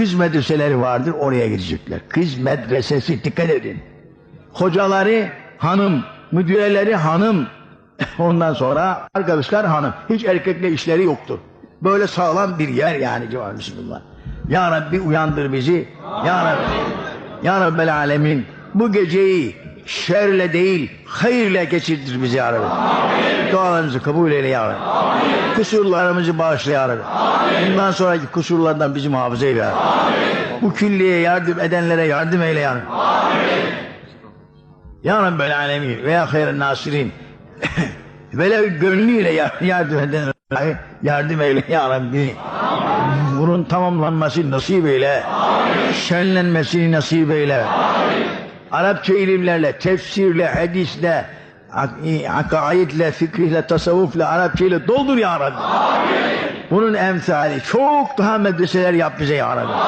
kız medreseleri vardır oraya gidecekler. Kız medresesi dikkat edin. Hocaları hanım, müdüreleri hanım. Ondan sonra arkadaşlar hanım. Hiç erkekle işleri yoktur. Böyle sağlam bir yer yani civan Bismillah. Ya Rabbi uyandır bizi. Ya Rabbi. Ya Rabbel Alemin. Bu geceyi şerle değil hayırla geçirdir bizi ya Rabbi. Dualarımızı kabul eyle ya Rabbi. Kusurlarımızı bağışla ya Rabbi. Bundan sonraki kusurlardan bizi muhafaza eyle Rabbi. Bu külliye yardım edenlere yardım eyle ya Rabbi. Ya Rabbel Alemin ve ya hayren nasirin. Böyle gönlüyle yar- yardım eden yardım eyle ya Rabbi. Bunun tamamlanması nasip eyle. Şenlenmesini nasip eyle. Arapça ilimlerle, tefsirle, hadisle, ak- akaidle, fikrihle, tasavvufla, Arapça ile doldur ya Rabbi. Bunun emsali çok daha medreseler yap bize ya Rabbi.